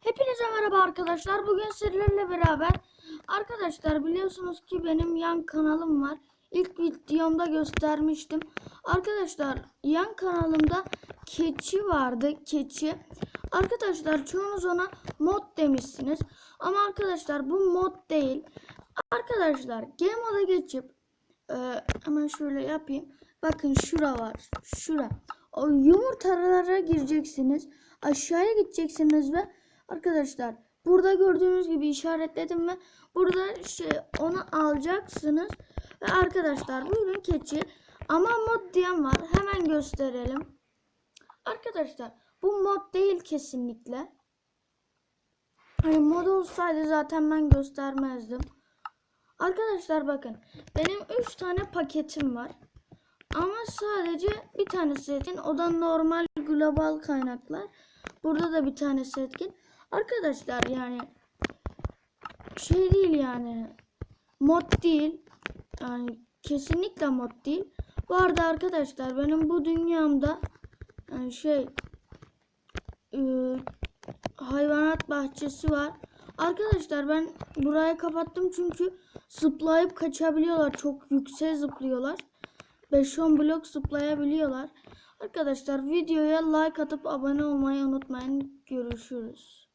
Hepinize merhaba arkadaşlar. Bugün sizlerle beraber arkadaşlar biliyorsunuz ki benim yan kanalım var. İlk videomda göstermiştim. Arkadaşlar yan kanalımda keçi vardı. Keçi. Arkadaşlar çoğunuz ona mod demişsiniz. Ama arkadaşlar bu mod değil. Arkadaşlar game moda geçip e, hemen şöyle yapayım. Bakın şura var. Şura. O yumurtalara gireceksiniz. Aşağıya gideceksiniz ve arkadaşlar burada gördüğünüz gibi işaretledim ve burada şey onu alacaksınız. Ve arkadaşlar buyurun keçi. Ama mod diyen var. Hemen gösterelim. Arkadaşlar bu mod değil kesinlikle. Hani mod olsaydı zaten ben göstermezdim. Arkadaşlar bakın benim 3 tane paketim var. Ama sadece bir tanesi etkin. O da normal global kaynaklar. Burada da bir tanesi etkin. Arkadaşlar yani şey değil yani mod değil. Yani kesinlikle mod değil. Bu arada arkadaşlar benim bu dünyamda yani şey ıı, hayvanat bahçesi var. Arkadaşlar ben burayı kapattım çünkü zıplayıp kaçabiliyorlar. Çok yüksek zıplıyorlar. 5-10 blok zıplayabiliyorlar. Arkadaşlar videoya like atıp abone olmayı unutmayın. Görüşürüz.